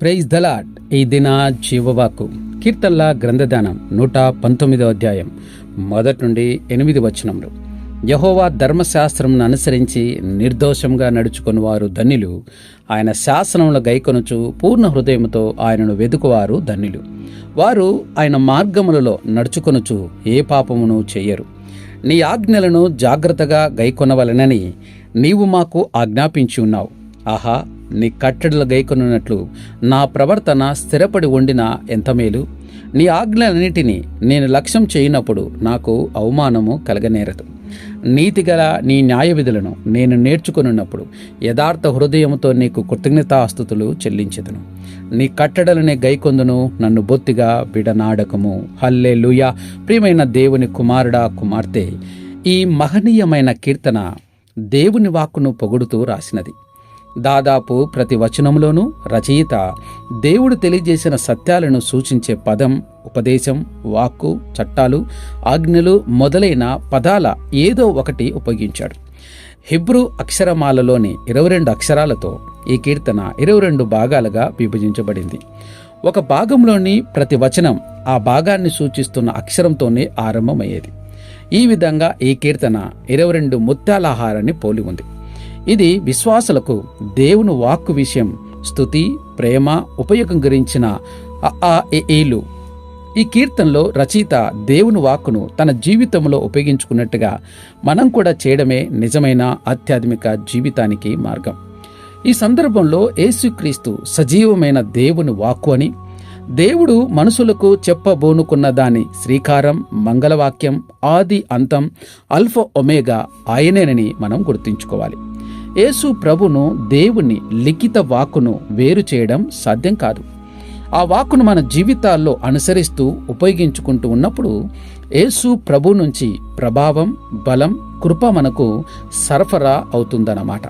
Praise దలాట్ ఈ దిన జీవవాకు కీర్తనల గ్రంథదానం నూట పంతొమ్మిదో అధ్యాయం మొదటి నుండి ఎనిమిది వచనంలో యహోవా ధర్మశాస్త్రంను అనుసరించి నిర్దోషంగా నడుచుకుని వారు ధన్యులు. ఆయన శాసనంలో గైకొనుచు పూర్ణ హృదయముతో ఆయనను వెదుకువారు ధన్యులు. వారు ఆయన మార్గములలో నడుచుకొనుచు ఏ పాపమును చేయరు. నీ ఆజ్ఞలను జాగ్రత్తగా గైకొనవలనని నీవు మాకు ఆజ్ఞాపించి ఉన్నావు. ఆహా నీ కట్టడలు గైకొనున్నట్లు నా ప్రవర్తన స్థిరపడి ఉండిన ఎంత మేలు? నీ ఆజ్ఞలన్నిటినీ నేను లక్ష్యం చేయనప్పుడు నాకు అవమానము కలగనేరదు. నీతిగల నీ న్యాయ విధులను నేను నేర్చుకున్నప్పుడు యథార్థ హృదయంతో నీకు కృతజ్ఞతాస్తుతులు చెల్లించదును. నీ కట్టడలనే గైకొందును నన్ను బొత్తిగా విడనాడకము. హల్లే ప్రియమైన దేవుని కుమారుడా కుమార్తె ఈ మహనీయమైన కీర్తన దేవుని వాక్కును పొగుడుతూ రాసినది. దాదాపు ప్రతి వచనంలోనూ రచయిత దేవుడు తెలియజేసిన సత్యాలను సూచించే పదం ఉపదేశం వాక్కు చట్టాలు ఆజ్ఞలు మొదలైన పదాల ఏదో ఒకటి ఉపయోగించాడు. హిబ్రూ అక్షరమాలలోని ఇరవై రెండు అక్షరాలతో ఈ కీర్తన ఇరవై రెండు భాగాలుగా విభజించబడింది. ఒక భాగంలోని ప్రతి వచనం ఆ భాగాన్ని సూచిస్తున్న అక్షరంతోనే ఆరంభమయ్యేది. ఈ విధంగా ఈ కీర్తన ఇరవై రెండు ముత్యాలహారాన్ని పోలి ఉంది. ఇది విశ్వాసులకు దేవుని వాక్కు విషయం. స్థుతి ప్రేమ ఉపయోగం గురించిన ఆ ఏలు. ఈ కీర్తనలో రచయిత దేవుని వాక్కును తన జీవితంలో ఉపయోగించుకున్నట్టుగా మనం కూడా చేయడమే నిజమైన ఆధ్యాత్మిక జీవితానికి మార్గం. ఈ సందర్భంలో యేసుక్రీస్తు సజీవమైన దేవుని వాక్కు అని దేవుడు మనుషులకు చెప్పబోనుకున్న దాని శ్రీకారం మంగళవాక్యం ఆది అంతం అల్ఫ ఒమేగా ఆయనేనని మనం గుర్తుంచుకోవాలి. యేసు ప్రభును దేవుని లిఖిత వాక్కును వేరు చేయడం సాధ్యం కాదు. ఆ వాక్కును మన జీవితాల్లో అనుసరిస్తూ ఉపయోగించుకుంటూ ఉన్నప్పుడు యేసు ప్రభు నుంచి ప్రభావం బలం కృప మనకు సరఫరా అవుతుందన్నమాట.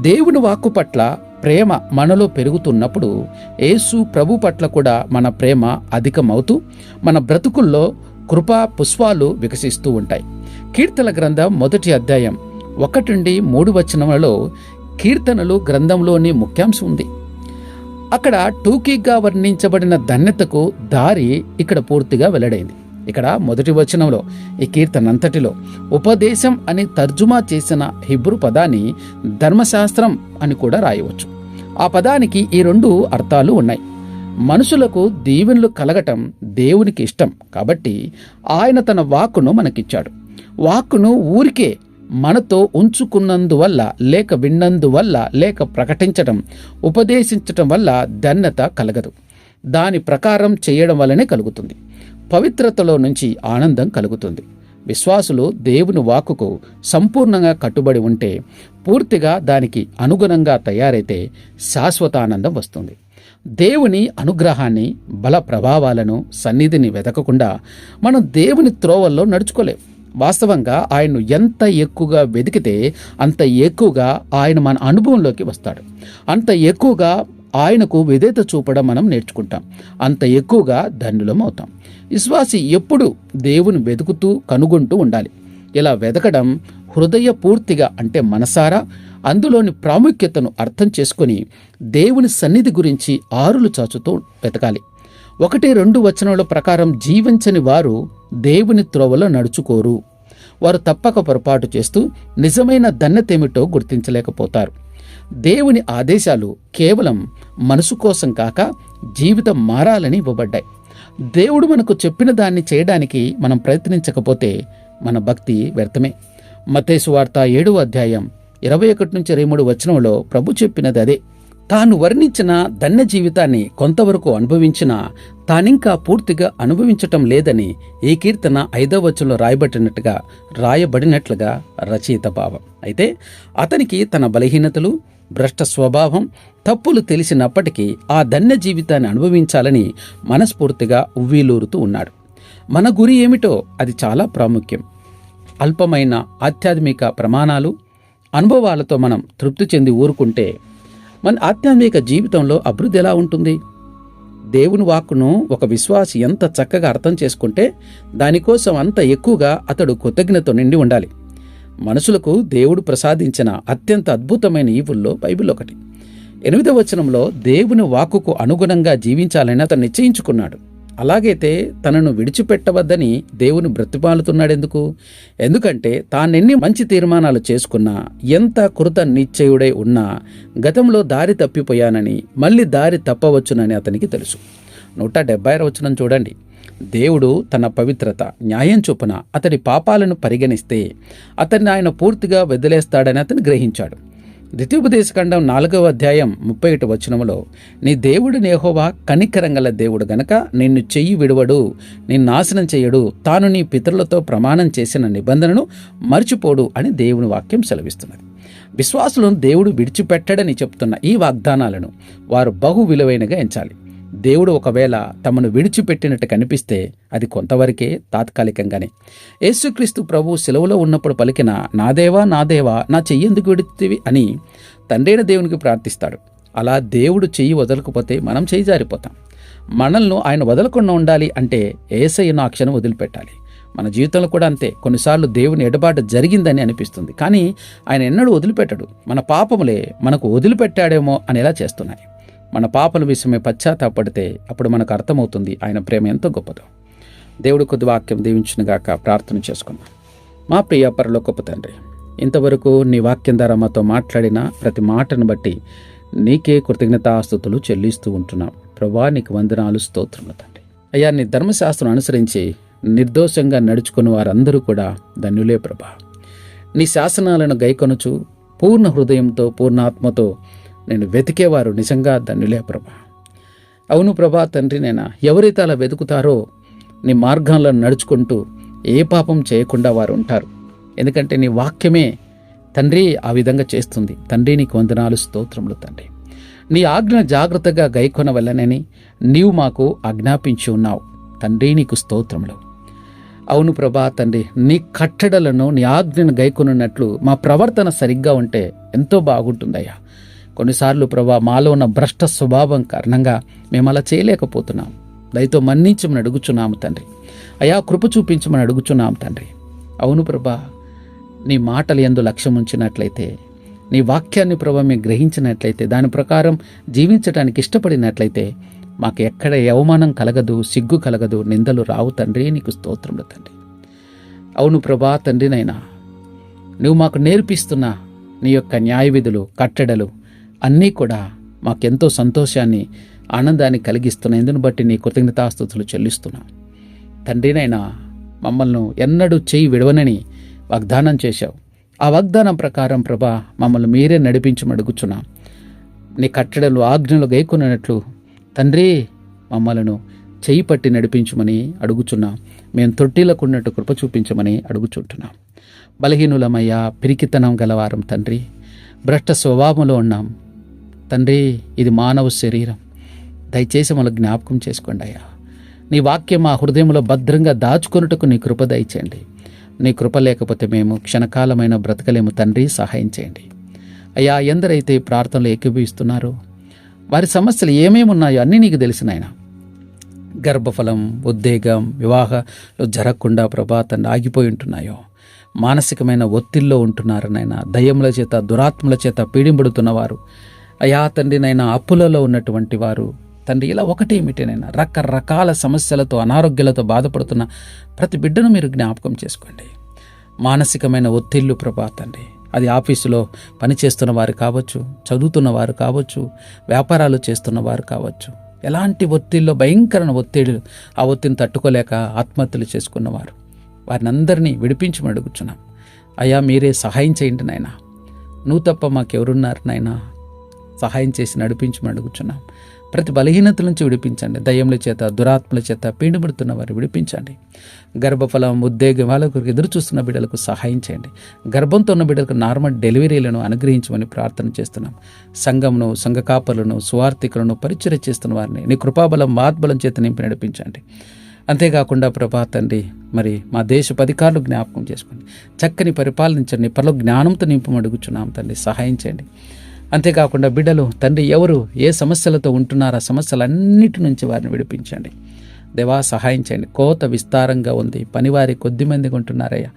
దేవుని వాక్కు పట్ల ప్రేమ మనలో పెరుగుతున్నప్పుడు యేసు ప్రభు పట్ల కూడా మన ప్రేమ అధికమవుతూ మన బ్రతుకుల్లో కృపా పుష్పాలు వికసిస్తూ ఉంటాయి. కీర్తన గ్రంథం మొదటి అధ్యాయం ఒకటి నుండి మూడు వచనములలో కీర్తనలు గ్రంథంలోని ముఖ్యాంశం ఉంది. అక్కడ టూకీగా వర్ణించబడిన ధన్యతకు దారి ఇక్కడ పూర్తిగా వెల్లడైంది. ఇక్కడ మొదటి వచనంలో ఈ కీర్తన అంతటిలో ఉపదేశం అని తర్జుమా చేసిన హిబ్రు పదాన్ని ధర్మశాస్త్రం అని కూడా రాయవచ్చు. ఆ పదానికి ఈ రెండు అర్థాలు ఉన్నాయి. మనుషులకు దీవెనలు కలగటం దేవునికి ఇష్టం కాబట్టి ఆయన తన వాక్కును మనకిచ్చాడు. వాక్కును ఊరికే మనతో ఉంచుకున్నందువల్ల లేక విన్నందువల్ల లేక ప్రకటించటం ఉపదేశించటం వల్ల ధన్యత కలగదు. దాని ప్రకారం చేయడం వల్లనే కలుగుతుంది. పవిత్రతలో నుంచి ఆనందం కలుగుతుంది. విశ్వాసులు దేవుని వాక్కుకు సంపూర్ణంగా కట్టుబడి ఉంటే పూర్తిగా దానికి అనుగుణంగా తయారైతే శాశ్వత ఆనందం వస్తుంది. దేవుని అనుగ్రహాన్ని బల ప్రభావాలను సన్నిధిని వెతకకుండా మనం దేవుని త్రోవల్లో నడుచుకోలేం. వాస్తవంగా ఆయన్ను ఎంత ఎక్కువగా వెతికితే అంత ఎక్కువగా ఆయన మన అనుభవంలోకి వస్తాడు. అంత ఎక్కువగా ఆయనకు విధేత చూపడం మనం నేర్చుకుంటాం. అంత ఎక్కువగా ధన్యులం అవుతాం. విశ్వాసి ఎప్పుడు దేవుని వెతుకుతూ కనుగొంటూ ఉండాలి. ఇలా వెతకడం హృదయ పూర్తిగా అంటే మనసారా అందులోని ప్రాముఖ్యతను అర్థం చేసుకొని దేవుని సన్నిధి గురించి ఆరులు చాచుతూ వెతకాలి. ఒకటి రెండు వచనముల ప్రకారం జీవించని వారు దేవుని త్రోవలో నడుచుకోరు. వారు తప్పక పొరపాటు చేస్తూ నిజమైన ధన్యతేమిటో గుర్తించలేకపోతారు. దేవుని ఆదేశాలు కేవలం మనసు కోసం కాక జీవితం మారాలని ఇవ్వబడ్డాయి. దేవుడు మనకు చెప్పిన దాన్ని చేయడానికి మనం ప్రయత్నించకపోతే మన భక్తి వ్యర్థమే. మతేసు వార్త ఏడవ అధ్యాయం ఇరవై ఒకటి నుంచి ఇరవై మూడు వచనంలో ప్రభు చెప్పినది అదే. తాను వర్ణించిన ధన్య జీవితాన్ని కొంతవరకు అనుభవించినా తానింకా పూర్తిగా అనుభవించటం లేదని ఈ కీర్తన ఐదవ వచనంలో రాయబడినట్టుగా రాయబడినట్లుగా రచయిత భావం. అయితే అతనికి తన బలహీనతలు భ్రష్ట స్వభావం తప్పులు తెలిసినప్పటికీ ఆ ధన్య జీవితాన్ని అనుభవించాలని మనస్ఫూర్తిగా ఉవ్వీలూరుతూ ఉన్నాడు. మన గురి ఏమిటో అది చాలా ప్రాముఖ్యం. అల్పమైన ఆధ్యాత్మిక ప్రమాణాలు అనుభవాలతో మనం తృప్తి చెంది ఊరుకుంటే మన ఆధ్యాత్మిక జీవితంలో అభివృద్ధి ఎలా ఉంటుంది? దేవుని వాక్కును ఒక విశ్వాసి ఎంత చక్కగా అర్థం చేసుకుంటే దానికోసం అంత ఎక్కువగా అతడు కృతజ్ఞత నిండి ఉండాలి. మనుషులకు దేవుడు ప్రసాదించిన అత్యంత అద్భుతమైన ఈవుల్లో బైబిల్ ఒకటి. ఎనిమిదవ వచనంలో దేవుని వాక్కుకు అనుగుణంగా జీవించాలని అతను నిశ్చయించుకున్నాడు. అలాగైతే తనను విడిచిపెట్టవద్దని దేవుని బ్రతిపాలుతున్నాడెందుకు ఎందుకంటే తానెన్ని మంచి తీర్మానాలు చేసుకున్నా ఎంత కృత నిశ్చయుడై ఉన్నా గతంలో దారి తప్పిపోయానని మళ్ళీ దారి తప్పవచ్చునని అతనికి తెలుసు. నూట డెబ్బై వచనం చూడండి. దేవుడు తన పవిత్రత న్యాయం చొప్పున అతడి పాపాలను పరిగణిస్తే అతన్ని ఆయన పూర్తిగా వదిలేస్తాడని అతను గ్రహించాడు. ద్వితీయోపదేశఖండం నాలుగవ అధ్యాయం ముప్పై ఒకటి వచనములో నీ దేవుడు నేహోవా కనికరంగల దేవుడు గనక నిన్ను చెయ్యి విడువడు నిన్ను నాశనం చేయడు తాను నీ పితరులతో ప్రమాణం చేసిన నిబంధనను మర్చిపోడు అని దేవుని వాక్యం సెలవిస్తున్నది. విశ్వాసులను దేవుడు విడిచిపెట్టడని చెప్తున్న ఈ వాగ్దానాలను వారు బహు విలువైనగా ఎంచాలి. దేవుడు ఒకవేళ తమను విడిచిపెట్టినట్టు కనిపిస్తే అది కొంతవరకే తాత్కాలికంగానే. యేసుక్రీస్తు ప్రభు సెలవులో ఉన్నప్పుడు పలికిన నా దేవా నా దేవా నా చెయ్యి ఎందుకు విడితివి అని తండ్రైన దేవునికి ప్రార్థిస్తాడు. అలా దేవుడు చెయ్యి వదలకపోతే మనం చెయ్యి జారిపోతాం. మనల్ని ఆయన వదలకుండా ఉండాలి అంటే ఏసయ్యను ఆ క్షణం వదిలిపెట్టాలి. మన జీవితంలో కూడా అంతే. కొన్నిసార్లు దేవుని ఎడబాటు జరిగిందని అనిపిస్తుంది. కానీ ఆయన ఎన్నడూ వదిలిపెట్టడు. మన పాపములే మనకు వదిలిపెట్టాడేమో అనేలా చేస్తున్నాయి. మన పాపల విషయమే పశ్చాత్తాపడితే అప్పుడు మనకు అర్థమవుతుంది ఆయన ప్రేమ ఎంతో గొప్పదో. దేవుడు కొద్ది వాక్యం దీవించినగాక ప్రార్థన చేసుకున్నాం మా ప్రియ పరలోకపు తండ్రి ఇంతవరకు నీ వాక్యం ద్వారా మాతో మాట్లాడిన ప్రతి మాటను బట్టి నీకే కృతజ్ఞతాస్థుతులు చెల్లిస్తూ ఉంటున్నాం. ప్రభా నీకు వందనాలు స్తోత్రములు తండ్రి. అయ్యా నీ ధర్మశాస్త్రం అనుసరించి నిర్దోషంగా నడుచుకున్న వారందరూ కూడా ధన్యులే ప్రభా. నీ శాసనాలను గైకొనుచు పూర్ణ హృదయంతో పూర్ణాత్మతో నేను వెతికేవారు నిజంగా ధన్యులే ప్రభా. అవును ప్రభా తండ్రి నేను ఎవరైతే అలా వెతుకుతారో నీ మార్గంలో నడుచుకుంటూ ఏ పాపం చేయకుండా వారు ఉంటారు. ఎందుకంటే నీ వాక్యమే తండ్రి ఆ విధంగా చేస్తుంది. తండ్రి నీకు వందనాలు స్తోత్రములు తండ్రి. నీ ఆజ్ఞ జాగ్రత్తగా గైకొన వల్లనని నీవు మాకు ఆజ్ఞాపించి ఉన్నావు. తండ్రి నీకు స్తోత్రములు. అవును ప్రభా తండ్రి నీ కట్టడలను నీ ఆజ్ఞను గైకొనున్నట్లు మా ప్రవర్తన సరిగ్గా ఉంటే ఎంతో బాగుంటుందయ్యా. కొన్నిసార్లు ప్రభా మాలో ఉన్న భ్రష్ట స్వభావం కారణంగా మేము అలా చేయలేకపోతున్నాం. దయతో మన్నించమని అడుగుచున్నాము తండ్రి. అయా కృప చూపించమని అడుగుచున్నాము తండ్రి. అవును ప్రభా నీ మాటలు ఎందు లక్ష్యం ఉంచినట్లయితే నీ వాక్యాన్ని ప్రభా మేము గ్రహించినట్లయితే దాని ప్రకారం జీవించడానికి ఇష్టపడినట్లయితే మాకు ఎక్కడ అవమానం కలగదు సిగ్గు కలగదు నిందలు రావు తండ్రి నీకు స్తోత్రములు తండ్రి. అవును ప్రభా తండ్రినైనా నువ్వు మాకు నేర్పిస్తున్న నీ యొక్క న్యాయ విధులు కట్టడలు అన్నీ కూడా మాకెంతో సంతోషాన్ని ఆనందాన్ని కలిగిస్తున్న ఇందును బట్టి నీ కృతజ్ఞతాస్థుతులు చెల్లిస్తున్నాం. తండ్రినైనా మమ్మల్ని ఎన్నడూ చేయి విడవనని వాగ్దానం చేశావు. ఆ వాగ్దానం ప్రకారం ప్రభా మమ్మల్ని మీరే నడిపించమడుగుచున్నాం నీ కట్టడలు ఆజ్ఞలు గైకొన్నట్లు తండ్రి మమ్మలను చేయి పట్టి నడిపించమని అడుగుచున్నాం. మేము తొట్టిలకున్నట్టు కృప చూపించమని అడుగుచుంటున్నాం. బలహీనులమయ్యా పిరికితనం గలవారం తండ్రి. భ్రష్ట స్వభావంలో ఉన్నాం. తండ్రి ఇది మానవ శరీరం. దయచేసి మన జ్ఞాపకం చేసుకోండి అయ్యా. నీ వాక్యం మా హృదయంలో భద్రంగా దాచుకొనుటకు నీ కృప దయచేయండి. నీ కృప లేకపోతే మేము క్షణకాలమైన బ్రతకలేము తండ్రి సహాయం చేయండి. అయ్యా ఎందరైతే ప్రార్థనలు ఏకీభవిస్తున్నారో వారి సమస్యలు ఏమేమి ఉన్నాయో అన్నీ నీకు తెలిసిన ఆయన. గర్భఫలం ఉద్వేగం వివాహాలు జరగకుండా ప్రభాతం ఆగిపోయి ఉంటున్నాయో మానసికమైన ఒత్తిడిలో ఉంటున్నారు నాయన దయ్యముల చేత దురాత్మల చేత పీడింపడుతున్నవారు అయా తండ్రి నైనా అప్పులలో ఉన్నటువంటి వారు తండ్రి ఇలా ఒకటేమిటినైనా రకరకాల సమస్యలతో అనారోగ్యాలతో బాధపడుతున్న ప్రతి బిడ్డను మీరు జ్ఞాపకం చేసుకోండి. మానసికమైన ఒత్తిళ్ళు ప్రభా తండ్రి అది ఆఫీసులో పనిచేస్తున్న వారు కావచ్చు చదువుతున్న వారు కావచ్చు వ్యాపారాలు చేస్తున్న వారు కావచ్చు ఎలాంటి ఒత్తిడిలో భయంకరమైన ఒత్తిడి ఆ ఒత్తిడిని తట్టుకోలేక ఆత్మహత్యలు చేసుకున్నవారు వారిని అందరినీ విడిపించమని అడుగుచున్నాం. అయ్యా మీరే సహాయం చేయండి నాయనా. నువ్వు తప్ప మాకెవరున్నారు నాయనా? సహాయం చేసి నడిపించమని అడుగుచున్నాం. ప్రతి బలహీనత నుంచి విడిపించండి. దయ్యముల చేత దురాత్మల చేత పీడిపడుతున్న వారు విడిపించండి. గర్భఫలం ఉద్వేగం వాళ్ళకు ఎదురు చూస్తున్న బిడ్డలకు సహాయం చేయండి. గర్భంతో ఉన్న బిడ్డలకు నార్మల్ డెలివరీలను అనుగ్రహించమని ప్రార్థన చేస్తున్నాం. సంఘమును సంఘ కాపలను సువార్థికులను పరిచయం చేస్తున్న వారిని నీ కృపాబలం మాత్బలం చేత నింపి నడిపించండి. అంతేకాకుండా ప్రభా తండ్రి మరి మా దేశ అధికారులు జ్ఞాపకం చేసుకోండి. చక్కని పరిపాలించండి. పలు జ్ఞానంతో నింపమడుగుచున్నాం తండ్రి. సహాయం చేయండి. అంతేకాకుండా బిడ్డలు తండ్రి ఎవరు ఏ సమస్యలతో ఉంటున్నారో ఆ సమస్యలన్నిటి నుంచి వారిని విడిపించండి. దేవా సహాయం చేయండి. కోత విస్తారంగా ఉంది. పనివారి కొద్ది మందిగా ఉంటున్నారయ్యా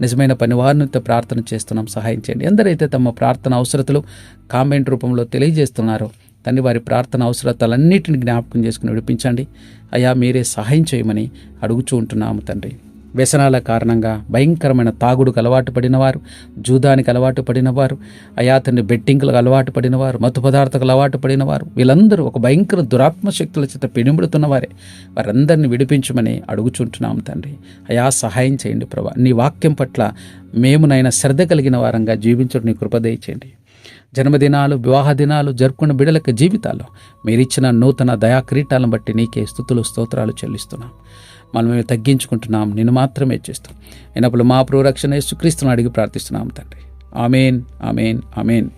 నిజమైన పనివారినితో ప్రార్థన చేస్తున్నాం. సహాయం చేయండి. ఎందరైతే తమ ప్రార్థన అవసరతలు కామెంట్ రూపంలో తెలియజేస్తున్నారో తండ్రి వారి ప్రార్థన అవసరతలన్నింటిని జ్ఞాపకం చేసుకుని విడిపించండి. అయ్యా మీరే సహాయం చేయమని అడుగుచూ ఉంటున్నాము తండ్రి. వ్యసనాల కారణంగా భయంకరమైన తాగుడుకు అలవాటు పడినవారు జూదానికి అలవాటు పడినవారు అయా తండ్రి అలవాటు పడినవారు మత్తు పదార్థకు అలవాటు పడినవారు వీళ్ళందరూ ఒక భయంకర దురాత్మ శక్తుల చేత పిడుముడుతున్నవారే వారందరిని విడిపించమని అడుగుచుంటున్నాము తండ్రి. అయా సహాయం చేయండి ప్రభా. నీ వాక్యం పట్ల మేమునైనా శ్రద్ధ కలిగిన వారంగా జీవించడం నీ కృపదయచేయండి జన్మదినాలు వివాహ దినాలు జరుపుకున్న బిడలకి జీవితాల్లో మీరిచ్చిన నూతన దయా క్రీటాలను బట్టి నీకే స్థుతులు స్తోత్రాలు చెల్లిస్తున్నాం. మనం మేము తగ్గించుకుంటున్నాం నిన్ను మాత్రమే చేస్తాం. అయినప్పుడు మా ప్రోరక్షణ యేసుక్రీస్తుని అడిగి ప్రార్థిస్తున్నాం తండ్రి. Amen amen amen.